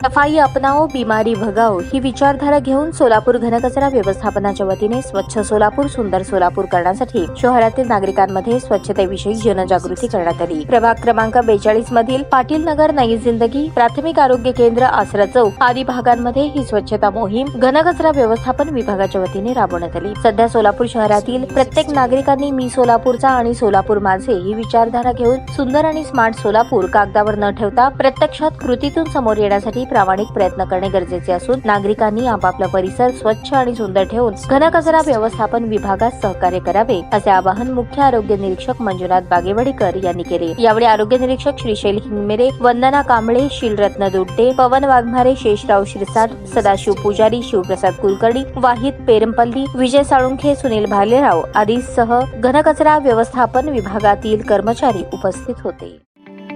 सफाई अपनाओ बिमारी भगाओ ही विचारधारा घेऊन सोलापूर घनकचरा व्यवस्थापनाच्या वतीने स्वच्छ सोलापूर सुंदर सोलापूर करण्यासाठी शहरातील नागरिकांमध्ये स्वच्छतेविषयी जनजागृती करण्यात आली. प्रभाग क्रमांक बेचाळीस मधील पाटील नगर नई जिंदगी प्राथमिक आरोग्य केंद्र आसरा चौक आदी भागांमध्ये ही स्वच्छता मोहीम घनकचरा व्यवस्थापन विभागाच्या वतीने राबवण्यात आली. सध्या सोलापूर शहरातील प्रत्येक नागरिकांनी मी सोलापूरचा आणि सोलापूर माझे ही विचारधारा घेऊन सुंदर आणि स्मार्ट सोलापूर कागदावर न ठेवता प्रत्यक्षात कृतीतून समोर येण्यासाठी प्रामाणिक प्रयत्न करणे गरजेचे असून नागरिकांनी आपापला परिसर स्वच्छ आणि सुंदर ठेवून घनकचरा व्यवस्थापन विभागास सहकार्य करावे असे आवाहन मुख्य आरोग्य निरीक्षक मंजुनाथ बागेवडेकर यांनी केले. यावेळी आरोग्य निरीक्षक श्रीशैल हिंगमेरे वंदना कांबळे शिलरत्न दुड्डे पवन वाघमारे शेषराव शिरसाट सदाशिव पुजारी शिवप्रसाद कुलकर्णी वाहिद पेरमपल्ली विजय साळुंखे सुनील भालेराव आदीसह घनकचरा व्यवस्थापन विभागातील कर्मचारी उपस्थित होते.